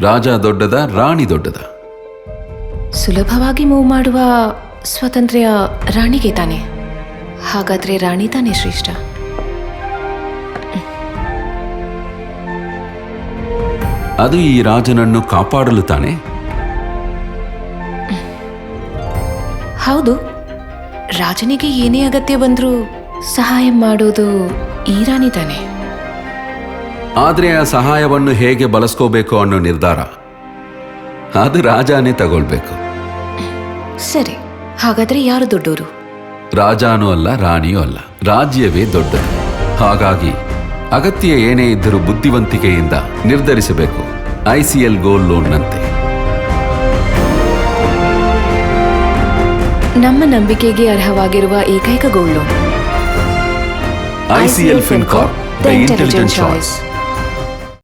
ರಾಜ ದೊಡ್ಡದ ರಾಣಿ ದೊಡ್ಡದ. ಸುಲಭವಾಗಿ ಮೂವ್ ಮಾಡುವ ಸ್ವಾತಂತ್ರ್ಯ ರಾಣಿಗೆ ತಾನೆ. ಹಾಗಾದ್ರೆ ರಾಣಿ ತಾನೇ ಶ್ರೇಷ್ಠ? ಅದು ಈ ರಾಜನನ್ನು ಕಾಪಾಡಲು ತಾನೆ? ಹೌದು. ರಾಜನಿಗೆ ಏನೇ ಅಗತ್ಯ ಬಂದರೂ ಸಹಾಯ ಮಾಡೋದು ಈ ರಾಣಿ ತಾನೆ. ಆದ್ರೆ ಆ ಸಹಾಯವನ್ನು ಹೇಗೆ ಬಳಸ್ಕೋಬೇಕು ಅನ್ನೋ ನಿರ್ಧಾರ. ಅದು ರಾಜಾನೇ ತಗೊಳ್ಬೇಕು. ಸರಿ ಹಾಗಾದ್ರೆ ಯಾರು ದೊಡ್ಡವರು ರಾಜಾನೂ ಅಲ್ಲ ರಾಣಿಯೂ ಅಲ್ಲ ರಾಜ್ಯವೇ ದೊಡ್ಡದು. ಹಾಗಾಗಿ ಅಗತ್ಯ ಏನೇ ಇದ್ದರೂ ಬುದ್ಧಿವಂತಿಕೆಯಿಂದ ನಿರ್ಧರಿಸಬೇಕು ಐಸಿಎಲ್ ಗೋಲ್ಡ್ ಲೋನ್ನಂತೆ. ನಮ್ಮ ನಂಬಿಕೆಗೆ ಅರ್ಹವಾಗಿರುವ ಏಕೈಕ gold loan. ICL Fincorp the intelligent choice.